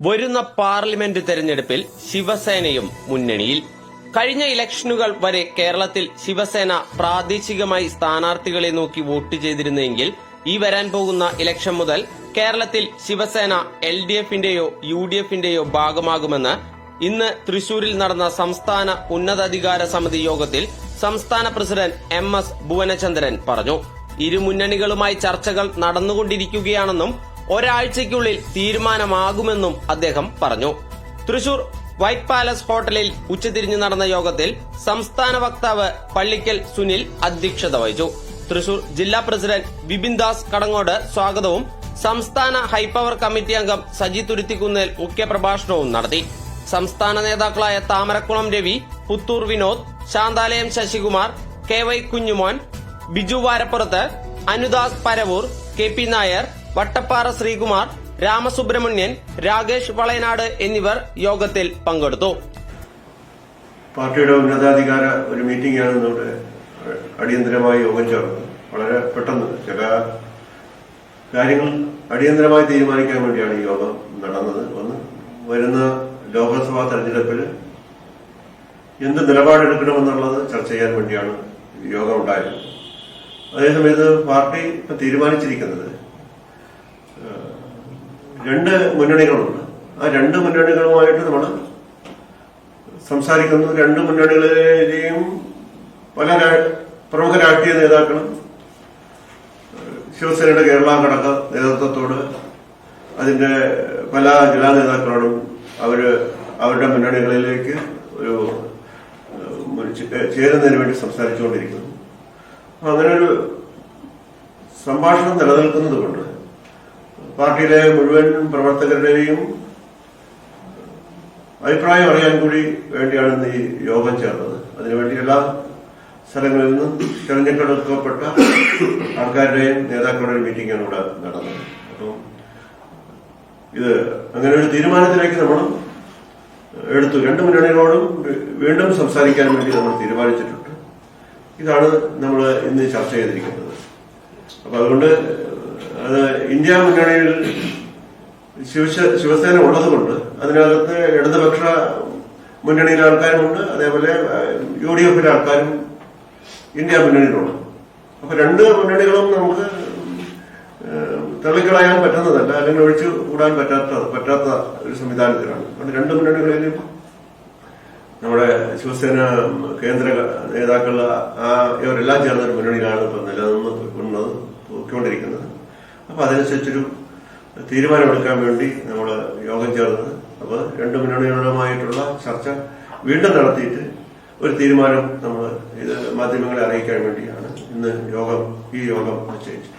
വരുന്ന പാർലമെന്റ് തെരഞ്ഞെടുപ്പിൽ ശിവസേനയും മുന്നണിയിൽ. കഴിഞ്ഞ ഇലക്ഷനുകൾ വരെ കേരളത്തിൽ ശിവസേന പ്രാദേശികമായി സ്ഥാനാർത്ഥികളെ നോക്കി വോട്ട് ചെയ്തിരുന്നെങ്കിൽ ഈ വരാൻ പോകുന്ന ഇലക്ഷൻ മുതൽ കേരളത്തിൽ ശിവസേന എൽ ഡി എഫിന്റെയോ യു ഡി എഫിന്റെയോ ഭാഗമാകുമെന്ന് ഇന്ന് തൃശൂരിൽ നടന്ന സംസ്ഥാന ഉന്നതാധികാര സമിതി യോഗത്തിൽ സംസ്ഥാന പ്രസിഡന്റ് എം എസ് ഭുവനചന്ദ്രൻ പറഞ്ഞു. ഇരു മുന്നണികളുമായി ചർച്ചകൾ നടന്നുകൊണ്ടിരിക്കുകയാണെന്നും ഒരാഴ്ചയ്ക്കുള്ളിൽ തീരുമാനമാകുമെന്നും അദ്ദേഹം പറഞ്ഞു. തൃശൂർ വൈറ്റ് പാലസ് ഹോട്ടലിൽ ഉച്ചതിരിഞ്ഞ് നടന്ന യോഗത്തിൽ സംസ്ഥാന വക്താവ് പള്ളിക്കൽ സുനിൽ അധ്യക്ഷത വഹിച്ചു. തൃശൂർ ജില്ലാ പ്രസിഡന്റ് ബിബിൻ ദാസ് കടങ്ങോട് സ്വാഗതവും സംസ്ഥാന ഹൈപ്പവർ കമ്മിറ്റി അംഗം സജി തുരുത്തിക്കുന്നേൽ മുഖ്യപ്രഭാഷണവും നടത്തി. സംസ്ഥാന നേതാക്കളായ Thamarakkulam Ravi Puthur Vinod Santhalayam Sasikumar K Y Kunjumon Biju Varappurath Anudas Paravur K P Nair Vattappara Sreekumar Ramasubramanian Rakesh Valayanad എന്നിവർ യോഗത്തിൽ പങ്കെടുത്തു. പാർട്ടിയുടെ ഉന്നതാധികാര ഒരു മീറ്റിംഗാണ് നമ്മുടെ അടിയന്തരമായി യോഗം ചേർന്നത്. വളരെ പെട്ടെന്ന് ചില കാര്യങ്ങൾ അടിയന്തരമായി തീരുമാനിക്കാൻ വേണ്ടിയാണ് ഈ യോഗം നടന്നത്. ഒന്ന് വരുന്ന ലോക്സഭാ തെരഞ്ഞെടുപ്പിൽ എന്ത് നിലപാടെടുക്കണമെന്നുള്ളത് ചർച്ച ചെയ്യാൻ വേണ്ടിയാണ് യോഗം ഉണ്ടായത് അതേസമയത്ത് പാർട്ടി തീരുമാനിച്ചിരിക്കുന്നത് രണ്ട് മുന്നണികളുണ്ട്. ആ രണ്ട് മുന്നണികളുമായിട്ട് നമ്മൾ സംസാരിക്കുന്നു. രണ്ട് മുന്നണികളിലെയും പല പ്രമുഖ രാഷ്ട്രീയ നേതാക്കളും ശിവസേനയുടെ കേരള ഘടക നേതൃത്വത്തോട് അതിന്റെ പല ജില്ലാ നേതാക്കളോടും അവർ അവരുടെ മുന്നണികളിലേക്ക് ഒരു ചേരുന്നതിന് വേണ്ടി സംസാരിച്ചുകൊണ്ടിരിക്കുന്നു. അങ്ങനെ ഒരു സംഭാഷണം നിലനിൽക്കുന്നത് കൊണ്ട് പാർട്ടിയിലെ മുഴുവൻ പ്രവർത്തകരുടെയും അഭിപ്രായം അറിയാൻ കൂടി വേണ്ടിയാണ് ഇന്ന് ഈ യോഗം ചേർന്നത്. അതിനുവേണ്ടി എല്ലാ സ്ഥലങ്ങളിൽ നിന്നും തെരഞ്ഞെടുക്കപ്പെട്ട ആൾക്കാരുടെയും നേതാക്കളുടെയും മീറ്റിംഗാണ് ഇവിടെ നടന്നത്. അപ്പം ഇത് അങ്ങനെ ഒരു തീരുമാനത്തിലേക്ക് നമ്മൾ എടുത്തു. രണ്ട് മുന്നണികളോടും വീണ്ടും സംസാരിക്കാൻ വേണ്ടി നമ്മൾ തീരുമാനിച്ചിട്ടുണ്ട്. ഇതാണ് നമ്മൾ ഇന്ന് ചർച്ച ചെയ്തിരിക്കുന്നത്. അപ്പൊ അതുകൊണ്ട് അത് ഇന്ത്യ മുന്നണിയിൽ ശിവസേന ഉള്ളതുകൊണ്ട് അതിനകത്ത് ഇടതുപക്ഷ മുന്നണിയിലെ ആൾക്കാരുമുണ്ട്. അതേപോലെ യു ഡി എഫിലെ ആൾക്കാരും ഇന്ത്യ മുന്നണിയിലുണ്ട്. അപ്പൊ രണ്ട് മുന്നണികളും നമുക്ക് തള്ളിക്കളയാൻ പറ്റുന്നതല്ല അല്ലെങ്കിൽ ഒഴിച്ചു കൂടാൻ പറ്റാത്ത പറ്റാത്ത ഒരു സംവിധാനത്തിലാണ്. അതുകൊണ്ട് രണ്ട് മുന്നണികളിലും നമ്മുടെ ശിവസേന കേന്ദ്ര നേതാക്കൾ ആ ഇവരെല്ലാം ചേർന്ന ഒരു മുന്നണിയിലാണ് ഇപ്പൊ നിലനിന്ന് പോയിക്കൊണ്ടത് പോയിക്കൊണ്ടിരിക്കുന്നത് അപ്പൊ അതനുസരിച്ചൊരു തീരുമാനമെടുക്കാൻ വേണ്ടി നമ്മൾ യോഗം ചേർന്ന് അപ്പൊ രണ്ട് മുന്നണികളുമായിട്ടുള്ള ചർച്ച വീണ്ടും നടത്തിയിട്ട് ഒരു തീരുമാനം നമ്മൾ ഇത് മാധ്യമങ്ങളെ അറിയിക്കാൻ വേണ്ടിയാണ് ഇന്ന് യോഗം ഈ യോഗം നിശ്ചയിച്ചത്.